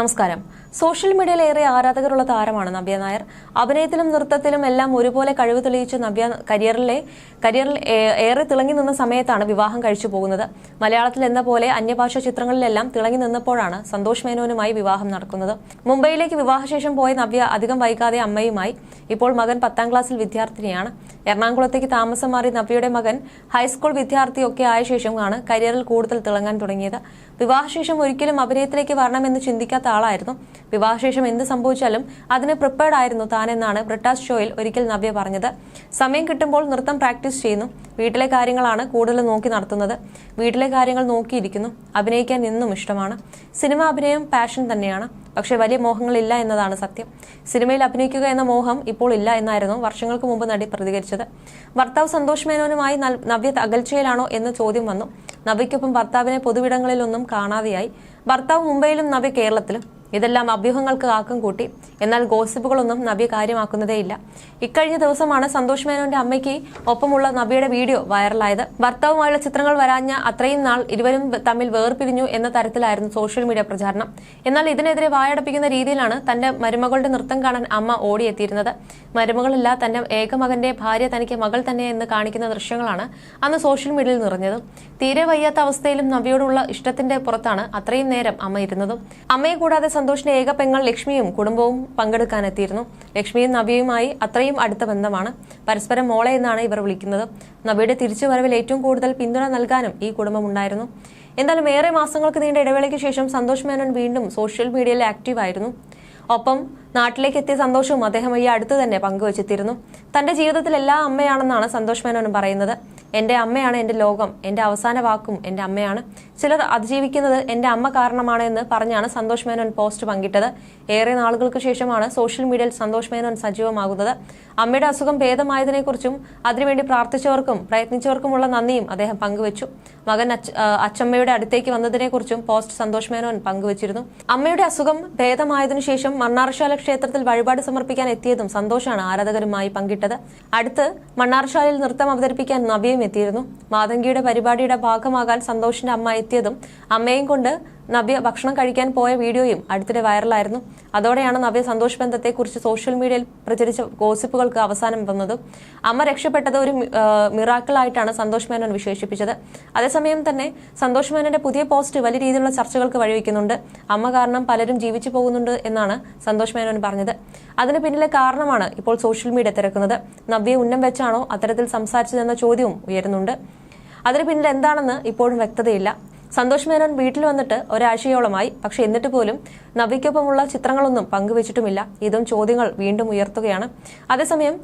നമസ്കാരം. സോഷ്യൽ മീഡിയയിൽ ഏറെ ആരാധകരുള്ള താരമാണ് നവ്യ നായർ. അഭിനയത്തിലും നൃത്തത്തിലും എല്ലാം ഒരുപോലെ കഴിവ് തെളിയിച്ച നവ്യ കരിയറിലെ കരിയറിൽ ഏറെ തിളങ്ങി നിന്ന സമയത്താണ് വിവാഹം കഴിച്ചു പോകുന്നത്. മലയാളത്തിൽ എന്ന പോലെ അന്യഭാഷാ ചിത്രങ്ങളിലെല്ലാം തിളങ്ങി നിന്നപ്പോഴാണ് സന്തോഷ് മേനോനുമായി വിവാഹം നടക്കുന്നത്. മുംബൈയിലേക്ക് വിവാഹശേഷം പോയ നവ്യ അധികം വൈകാതെ അമ്മയുമായി. ഇപ്പോൾ മകൻ പത്താം ക്ലാസ്സിൽ വിദ്യാർത്ഥിനിയാണ്. എറണാകുളത്തേക്ക് താമസം മാറി നവ്യയുടെ മകൻ ഹൈസ്കൂൾ വിദ്യാർത്ഥിയൊക്കെ ആയ ശേഷമാണ് കരിയറിൽ കൂടുതൽ തിളങ്ങാൻ തുടങ്ങിയത്. വിവാഹശേഷം ഒരിക്കലും അഭിനയത്തിലേക്ക് വരണമെന്ന് ചിന്തിക്കാത്ത ആളായിരുന്നു. വിവാഹശേഷം എന്ത് സംഭവിച്ചാലും അതിന് പ്രിപ്പയർഡ് ആയിരുന്നു താനെന്നാണ് ബ്രിട്ടാസ് ഷോയിൽ ഒരിക്കൽ നവ്യ പറഞ്ഞത്. സമയം കിട്ടുമ്പോൾ നൃത്തം പ്രാക്ടീസ് ചെയ്യുന്നു. വീട്ടിലെ കാര്യങ്ങളാണ് കൂടുതൽ നോക്കി നടത്തുന്നത്. വീട്ടിലെ കാര്യങ്ങൾ നോക്കിയിരിക്കുന്നു. അഭിനയിക്കാൻ എന്നും ഇഷ്ടമാണ്. സിനിമ അഭിനയം പാഷൻ തന്നെയാണ്. പക്ഷേ വലിയ മോഹങ്ങളില്ല എന്നതാണ് സത്യം. സിനിമയിൽ അഭിനയിക്കുക എന്ന മോഹം ഇപ്പോൾ ഇല്ല എന്നായിരുന്നു വർഷങ്ങൾക്ക് മുമ്പ് നടി പ്രതികരിച്ചത്. ഭർത്താവ് സന്തോഷ് മേനോനുമായി നവ്യ അകൽച്ചയിലാണോ എന്ന ചോദ്യം വന്നു. നവ്യയ്ക്കൊപ്പം ഭർത്താവിനെ പൊതുവിടങ്ങളിലൊന്നും കാണാതെയായി. ഭർത്താവ് മുംബൈയിലും നവ്യ കേരളത്തിലും. ഇതെല്ലാം അഭ്യൂഹങ്ങൾക്ക് ആക്കം കൂട്ടി. എന്നാൽ ഗോസിപ്പുകളൊന്നും നബി കാര്യമാക്കുന്നതേയില്ല. ഇക്കഴിഞ്ഞ ദിവസമാണ് സന്തോഷ് മേനോന്റെ അമ്മയ്ക്ക് ഒപ്പമുള്ള നബിയുടെ വീഡിയോ വൈറലായത്. ഭർത്താവുമായുള്ള ചിത്രങ്ങൾ വരാഞ്ഞ അത്രയും നാൾ ഇരുവരും തമ്മിൽ വേർപിരിഞ്ഞു എന്ന തരത്തിലായിരുന്നു സോഷ്യൽ മീഡിയ പ്രചാരണം. എന്നാൽ ഇതിനെതിരെ വായടപ്പിക്കുന്ന രീതിയിലാണ് തന്റെ മരുമകളുടെ നൃത്തം കാണാൻ അമ്മ ഓടിയെത്തിയിരുന്നത്. മരുമകളില്ല തന്റെ ഏകമകന്റെ ഭാര്യ തനിക്ക് മകൾ തന്നെ എന്ന് കാണിക്കുന്ന ദൃശ്യങ്ങളാണ് അന്ന് സോഷ്യൽ മീഡിയയിൽ നിറഞ്ഞത്. തീരെ വയ്യാത്ത അവസ്ഥയിലും നബിയോടുള്ള ഇഷ്ടത്തിന്റെ പുറത്താണ് അത്രയും നേരം അമ്മ ഇരുന്നതും. അമ്മയെ കൂടാതെ സന്തോഷിന്റെ ഏക പെങ്ങൾ ലക്ഷ്മിയും കുടുംബവും പങ്കെടുക്കാനെത്തിയിരുന്നു. ലക്ഷ്മിയും നവ്യയുമായി അത്രയും അടുത്ത ബന്ധമാണ്. പരസ്പരം മോളെ എന്നാണ് ഇവർ വിളിക്കുന്നത്. നവ്യയുടെ തിരിച്ചുവരവിൽ ഏറ്റവും കൂടുതൽ പിന്തുണ നൽകാനും ഈ കുടുംബമുണ്ടായിരുന്നു എന്തായാലും ഏറെ മാസങ്ങൾക്ക് നീണ്ട ഇടവേളയ്ക്ക് ശേഷം സന്തോഷ് മേനോൻ വീണ്ടും സോഷ്യൽ മീഡിയയിൽ ആക്റ്റീവായിരുന്നു ഒപ്പം നാട്ടിലേക്ക് എത്തിയ സന്തോഷവും അദ്ദേഹം ഈ അടുത്ത് തന്നെ പങ്കുവച്ചെത്തിയിരുന്നു തന്റെ ജീവിതത്തിൽ എല്ലാ അമ്മയാണെന്നാണ് സന്തോഷ് മേനോൻ പറയുന്നത്. എന്റെ അമ്മയാണ് എന്റെ ലോകം എന്റെ അവസാന വാക്കും എന്റെ അമ്മയാണ്. ചിലർ അതിജീവിക്കുന്നത് എന്റെ അമ്മ കാരണമാണ് എന്ന് പറഞ്ഞാണ് സന്തോഷ് മേനോൻ പോസ്റ്റ് പങ്കിട്ടത്. ഏറെ നാളുകൾക്ക് ശേഷമാണ് സോഷ്യൽ മീഡിയയിൽ സന്തോഷ് മേനോൻ സജീവമാകുന്നത്. അമ്മയുടെ അസുഖം ഭേദമായതിനെക്കുറിച്ചും അതിനുവേണ്ടി പ്രാർത്ഥിച്ചവർക്കും പ്രയത്നിച്ചവർക്കുമുള്ള നന്ദിയും അദ്ദേഹം പങ്കുവച്ചു. മകൻ അച്ചമ്മയുടെ അടുത്തേക്ക് വന്നതിനെക്കുറിച്ചും പോസ്റ്റ് സന്തോഷ് മേനോൻ പങ്കുവച്ചിരുന്നു. അമ്മയുടെ അസുഖം ഭേദമായതിനു ശേഷം മണ്ണാർശാല ക്ഷേത്രത്തിൽ വഴിപാട് സമർപ്പിക്കാൻ എത്തിയതും സന്തോഷാണ് ആരാധകരുമായി പങ്കിട്ടത്. അടുത്ത് മണ്ണാർശാലയിൽ നൃത്തം അവതരിപ്പിക്കാൻ നവ്യയും എത്തിയിരുന്നു. മാതങ്കിയുടെ പരിപാടിയുടെ ഭാഗമാകാൻ സന്തോഷിന്റെ അമ്മ എത്തിയതും അമ്മയും കൊണ്ട് നവ്യ ഭക്ഷണം കഴിക്കാൻ പോയ വീഡിയോയും അടുത്തിടെ വൈറലായിരുന്നു. അതോടെയാണ് നവ്യ സന്തോഷ് ബന്ധത്തെക്കുറിച്ച് സോഷ്യൽ മീഡിയയിൽ പ്രചരിച്ച ഗോസിപ്പുകൾക്ക് അവസാനം വന്നത്. അമ്മ രക്ഷപ്പെട്ടത് ഒരു മിറാക്കിളായിട്ടാണ് സന്തോഷ് മേനോൻ വിശേഷിപ്പിച്ചത്. അതേസമയം തന്നെ സന്തോഷ് മേനോന്റെ പുതിയ പോസ്റ്റ് വലിയ രീതിയിലുള്ള ചർച്ചകൾക്ക് വഴിവെക്കുന്നുണ്ട്. അമ്മ കാരണം പലരും ജീവിച്ചു പോകുന്നുണ്ട് എന്നാണ് സന്തോഷ് മേനോൻ പറഞ്ഞത്. അതിന് പിന്നിലെ കാരണമാണ് ഇപ്പോൾ സോഷ്യൽ മീഡിയ തിരക്കുന്നത്. നവ്യ ഉന്നം വെച്ചാണോ അത്തരത്തിൽ സംസാരിച്ചതെന്ന ചോദ്യവും ഉയരുന്നുണ്ട്. അതിന് പിന്നിൽ എന്താണെന്ന് ഇപ്പോഴും വ്യക്തതയില്ല. സന്തോഷ് മേനോൻ വീട്ടിൽ വന്നിട്ട് ഒരാഴ്ചയോളമായി. പക്ഷെ എന്നിട്ട് പോലും നവ്യയ്ക്കൊപ്പമുള്ള ചിത്രങ്ങളൊന്നും പങ്കുവച്ചിട്ടുമില്ല. ഇതും ചോദ്യങ്ങൾ വീണ്ടും ഉയർത്തുകയാണ്. അതേസമയം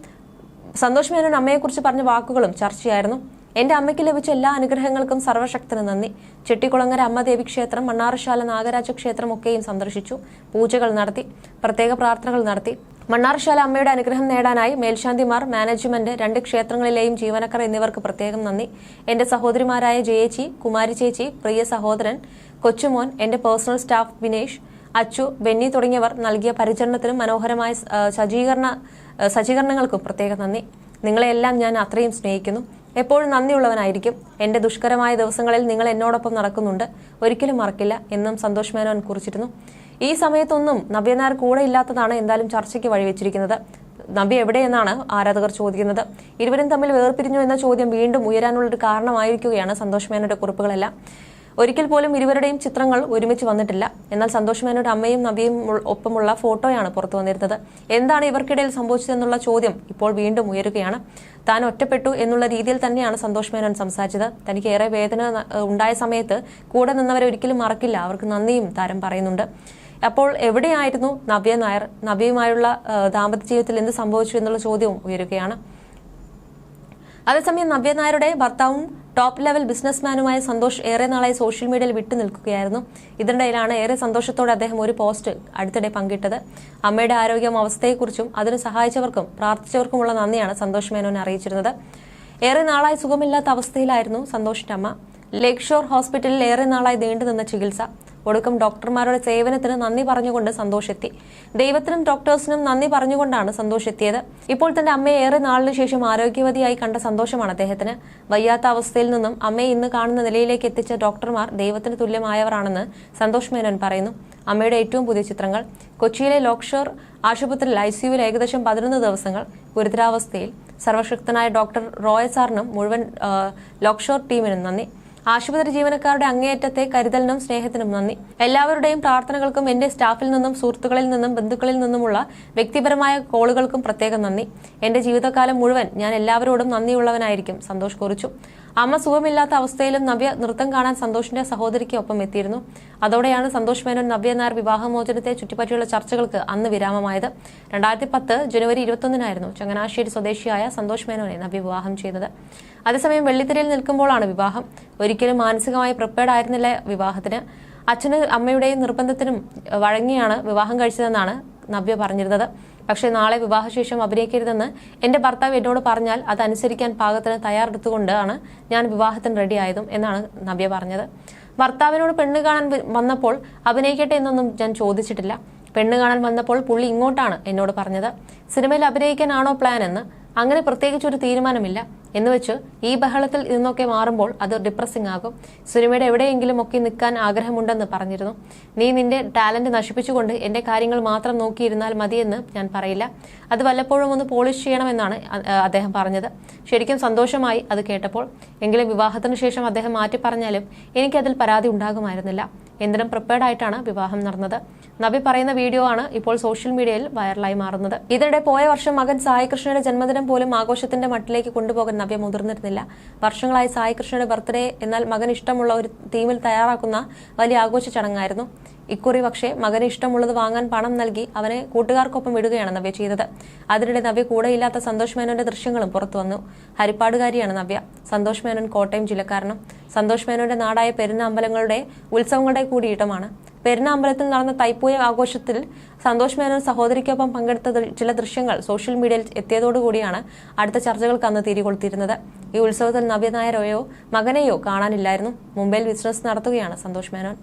സന്തോഷ് മേനോൻ അമ്മയെക്കുറിച്ച് പറഞ്ഞ വാക്കുകളും ചർച്ചയായിരുന്നു. എന്റെ അമ്മയ്ക്ക് ലഭിച്ച എല്ലാ അനുഗ്രഹങ്ങൾക്കും സർവശക്തന് നന്ദി. ചെട്ടിക്കുളങ്ങര അമ്മദേവി ക്ഷേത്രം മണ്ണാറശാല നാഗരാജ ക്ഷേത്രം ഒക്കെയും സന്ദർശിച്ചു. പൂജകൾ നടത്തി പ്രത്യേക പ്രാർത്ഥനകൾ നടത്തി. മണ്ണാർശാല അമ്മയുടെ അനുഗ്രഹം നേടാനായി മേൽശാന്തിമാർ മാനേജ്മെന്റ് രണ്ട് ക്ഷേത്രങ്ങളിലെയും ജീവനക്കാർ എന്നിവർക്ക് പ്രത്യേകം നന്ദി. എന്റെ സഹോദരിമാരായ ജയേച്ചി കുമാരി ചേച്ചി പ്രിയ സഹോദരൻ കൊച്ചുമോൻ എന്റെ പേഴ്സണൽ സ്റ്റാഫ് വിനേഷ് അച്ചു ബെന്നി തുടങ്ങിയവർ നൽകിയ പരിചരണത്തിനും മനോഹരമായ സജ്ജീകരണ സജ്ജീകരണങ്ങൾക്കും പ്രത്യേകം നന്ദി. നിങ്ങളെല്ലാം ഞാൻ അത്രയും സ്നേഹിക്കുന്നു. എപ്പോഴും നന്ദിയുള്ളവനായിരിക്കും. എന്റെ ദുഷ്കരമായ ദിവസങ്ങളിൽ നിങ്ങൾ എന്നോടൊപ്പം നടക്കുന്നുണ്ട്. ഒരിക്കലും മറക്കില്ല. എന്നും സന്തോഷ് മേനോൻ കുറിച്ചിരുന്നു. ഈ സമയത്തൊന്നും നവ്യനാർ കൂടെ ഇല്ലാത്തതാണ് എന്തായാലും ചർച്ചയ്ക്ക് വഴിവെച്ചിരിക്കുന്നത്. നബി എവിടെയെന്നാണ് ആരാധകർ ചോദിക്കുന്നത്? ഇരുവരും തമ്മിൽ വേർപിരിഞ്ഞു എന്ന ചോദ്യം വീണ്ടും ഉയരാനുള്ളൊരു കാരണമായിരിക്കുകയാണ് സന്തോഷ് മേനോന്റെ കുറിപ്പുകളെല്ലാം. ഒരിക്കൽ പോലും ഇരുവരുടെയും ചിത്രങ്ങൾ ഒരുമിച്ച് വന്നിട്ടില്ല. എന്നാൽ സന്തോഷ് മേനോന്റെ അമ്മയും നബിയും ഒപ്പമുള്ള ഫോട്ടോയാണ് പുറത്തു വന്നിരുന്നത്. എന്താണ് ഇവർക്കിടയിൽ സംഭവിച്ചതെന്നുള്ള ചോദ്യം ഇപ്പോൾ വീണ്ടും ഉയരുകയാണ്. താൻ ഒറ്റപ്പെട്ടു എന്നുള്ള രീതിയിൽ തന്നെയാണ് സന്തോഷ് മേനോൻ സംസാരിച്ചത്. തനിക്ക് ഏറെ വേദന ഉണ്ടായ സമയത്ത് കൂടെ നിന്നവരെ ഒരിക്കലും മറക്കില്ല. അവർക്ക് നന്ദിയും താരം പറയുന്നുണ്ട്. അപ്പോൾ എവിടെയായിരുന്നു നവ്യ നായർ നവ്യയുമായുള്ള ദാമ്പത്യ ജീവിതത്തിൽ എന്ത് സംഭവിച്ചു എന്നുള്ള ചോദ്യവും ഉയരുകയാണ്. അതേസമയം നവ്യ നായരുടെ ഭർത്താവും ടോപ്പ് ലെവൽ ബിസിനസ്മാനുമായ സന്തോഷ് ഏറെ നാളായി സോഷ്യൽ മീഡിയയിൽ വിട്ടു നിൽക്കുകയായിരുന്നു. ഇതിനിടയിലാണ് ഏറെ സന്തോഷത്തോടെ അദ്ദേഹം ഒരു പോസ്റ്റ് അടുത്തിടെ പങ്കിട്ടത്. അമ്മയുടെ ആരോഗ്യം അവസ്ഥയെക്കുറിച്ചും അതിന് സഹായിച്ചവർക്കും പ്രാർത്ഥിച്ചവർക്കുമുള്ള നന്ദിയാണ് സന്തോഷ് മേനോൻ അറിയിച്ചിരുന്നത്. ഏറെ നാളായി സുഖമില്ലാത്ത അവസ്ഥയിലായിരുന്നു സന്തോഷിന്റെ അമ്മ. ലേക് ഷോർ ഹോസ്പിറ്റലിൽ ഏറെ നാളായി നീണ്ടുനിന്ന ചികിത്സ. ഒടുക്കം ഡോക്ടർമാരുടെ സേവനത്തിന് നന്ദി പറഞ്ഞുകൊണ്ട് സന്തോഷ് എത്തി ദൈവത്തിനും ഡോക്ടേഴ്സിനും നന്ദി പറഞ്ഞുകൊണ്ടാണ് സന്തോഷ് എത്തിയത് ഇപ്പോൾ തന്റെ അമ്മയെ ഏറെ നാളിന് ശേഷം ആരോഗ്യവതിയായി കണ്ട സന്തോഷമാണ് അദ്ദേഹത്തിന്. വയ്യാത്ത അവസ്ഥയിൽ നിന്നും അമ്മയെ ഇന്ന് കാണുന്ന നിലയിലേക്ക് എത്തിച്ച ഡോക്ടർമാർ ദൈവത്തിന് തുല്യമായവരാണെന്ന് സന്തോഷ് മേനോൻ പറയുന്നു. അമ്മയുടെ ഏറ്റവും പുതിയ ചിത്രങ്ങൾ കൊച്ചിയിലെ ലോക്ഷോർ ആശുപത്രിയിൽ ഐ സിയുവിൽ ഏകദേശം പതിനൊന്ന് ദിവസങ്ങൾ ഗുരുതരാവസ്ഥയിൽ സർവശക്തനായ ഡോക്ടർ റോയ സാറിനും മുഴുവൻ ലോക്ഷോർ ടീമിനും നന്ദി. ആശുപത്രി ജീവനക്കാരുടെ അങ്ങേയറ്റത്തെ കരുതലിനും സ്നേഹത്തിനും നന്ദി. എല്ലാവരുടെയും പ്രാർത്ഥനകൾക്കും എന്റെ സ്റ്റാഫിൽ നിന്നും സുഹൃത്തുക്കളിൽ നിന്നും ബന്ധുക്കളിൽ നിന്നുമുള്ള വ്യക്തിപരമായ കോളുകൾക്കും പ്രത്യേകം നന്ദി. എന്റെ ജീവിതകാലം മുഴുവൻ ഞാൻ എല്ലാവരോടും നന്ദിയുള്ളവനായിരിക്കും സന്തോഷ് കുറിച്ചു. അമ്മ സുഖമില്ലാത്ത അവസ്ഥയിലും നവ്യ നൃത്തം കാണാൻ സന്തോഷിന്റെ സഹോദരിക്ക് ഒപ്പം എത്തിയിരുന്നു. അതോടെയാണ് സന്തോഷ് മേനോൻ നവ്യ നായർ വിവാഹമോചനത്തെ ചുറ്റിപ്പറ്റിയുള്ള ചർച്ചകൾക്ക് അന്ന് വിരാമമായത്. രണ്ടായിരത്തി പത്ത് ജനുവരി ഇരുപത്തൊന്നിനായിരുന്നു ചങ്ങനാശ്ശേരി സ്വദേശിയായ സന്തോഷ് മേനോനെ നവ്യ വിവാഹം ചെയ്തത്. അതേസമയം വെള്ളിത്തിരയിൽ നിൽക്കുമ്പോഴാണ് വിവാഹം. ഒരിക്കലും മാനസികമായി പ്രിപ്പയർഡ് ആയിരുന്നില്ല വിവാഹത്തിന്. അച്ഛന് അമ്മയുടെയും നിർബന്ധത്തിനും വഴങ്ങിയാണ് വിവാഹം കഴിച്ചതെന്നാണ് നവ്യ പറഞ്ഞിരുന്നത്. പക്ഷേ നാളെ വിവാഹശേഷം അഭിനയിക്കരുതെന്ന് എന്റെ ഭർത്താവ് എന്നോട് പറഞ്ഞാൽ അതനുസരിക്കാൻ പാകത്തിന് തയ്യാറെടുത്തുകൊണ്ടാണ് ഞാൻ വിവാഹത്തിന് റെഡിയായതും എന്നാണ് നവ്യ പറഞ്ഞത്. ഭർത്താവിനോട് പെണ്ണ് കാണാൻ വന്നപ്പോൾ അഭിനയിക്കട്ടെ എന്നൊന്നും ഞാൻ ചോദിച്ചിട്ടില്ല. പെണ്ണ് കാണാൻ വന്നപ്പോൾ പുള്ളി ഇങ്ങോട്ടാണ് എന്നോട് പറഞ്ഞത്. സിനിമയിൽ അഭിനയിക്കാനാണോ പ്ലാൻ എന്ന് അങ്ങനെ പ്രത്യേകിച്ച് ഒരു തീരുമാനമില്ല. എന്ന് വെച്ച് ഈ ബഹളത്തിൽ നിന്നൊക്കെ മാറുമ്പോൾ അത് ഡിപ്രസിംഗ് ആകും. സിനിമയുടെ എവിടെയെങ്കിലും ഒക്കെ നിൽക്കാൻ ആഗ്രഹമുണ്ടെന്ന് പറഞ്ഞിരുന്നു. നീ നിന്റെ ടാലന്റ് നശിപ്പിച്ചുകൊണ്ട് എന്റെ കാര്യങ്ങൾ മാത്രം നോക്കിയിരുന്നാൽ മതിയെന്ന് ഞാൻ പറയില്ല. അത് വല്ലപ്പോഴും ഒന്ന് പോളിഷ് ചെയ്യണമെന്നാണ് അദ്ദേഹം പറഞ്ഞത്. ശരിക്കും സന്തോഷമായി അത് കേട്ടപ്പോൾ. എങ്കിലും വിവാഹത്തിന് ശേഷം അദ്ദേഹം മാറ്റി പറഞ്ഞാലും എനിക്കതിൽ പരാതി ഉണ്ടാകുമായിരുന്നില്ല. എന്തിനും പ്രിപ്പയർഡ് ആയിട്ടാണ് വിവാഹം നടന്നത്. നബി പറയുന്ന വീഡിയോ ആണ് ഇപ്പോൾ സോഷ്യൽ മീഡിയയിൽ വൈറലായി മാറുന്നത്. ഇതിനിടെ പോയ വർഷം മകൻ സായി കൃഷ്ണയുടെ ജന്മദിനം പോലും ആഘോഷത്തിന്റെ മട്ടിലേക്ക് കൊണ്ടുപോകാൻ നവ്യ മുതിർന്നിരുന്നില്ല. വർഷങ്ങളായി സായി കൃഷ്ണയുടെ ബർത്ത്ഡേ എന്നാൽ മകൻ ഇഷ്ടമുള്ള ഒരു തീമിൽ തയ്യാറാക്കുന്ന വലിയ ആഘോഷ ചടങ്ങായിരുന്നു. ഇക്കുറി പക്ഷേ മകന് ഇഷ്ടമുള്ളത് വാങ്ങാൻ പണം നൽകി അവനെ കൂട്ടുകാർക്കൊപ്പം വിടുകയാണ് നവ്യ ചെയ്തത്. അതിനിടെ നവ്യ കൂടെയില്ലാത്ത സന്തോഷ് മേനോന്റെ ദൃശ്യങ്ങളും പുറത്തു വന്നു. ഹരിപ്പാടുകാരിയാണ് നവ്യ. സന്തോഷ് മേനോൻ കോട്ടയം ജില്ലക്കാരനും സന്തോഷ് മേനോന്റെ നാടായ പെരുന്നാമ്പലങ്ങളുടെ ഉത്സവങ്ങളുടെ കൂടി ഇടമാണ് പെരുന്നാമ്പലത്തിൽ നടന്ന തൈപ്പൂയ ആഘോഷത്തിൽ സന്തോഷ് മേനോൻ സഹോദരിക്കൊപ്പം പങ്കെടുത്ത ചില ദൃശ്യങ്ങൾ സോഷ്യൽ മീഡിയയിൽ എത്തിയതോടുകൂടിയാണ് അടുത്ത ചർച്ചകൾക്ക് അന്ന് തിരികൊളുത്തിയിരുന്നത് ഈ ഉത്സവത്തിൽ നവ്യ നായരെയോ മകനെയോ കാണാനില്ലായിരുന്നു. മുംബൈയിൽ ബിസിനസ് നടത്തുകയാണ് സന്തോഷ് മേനോൻ.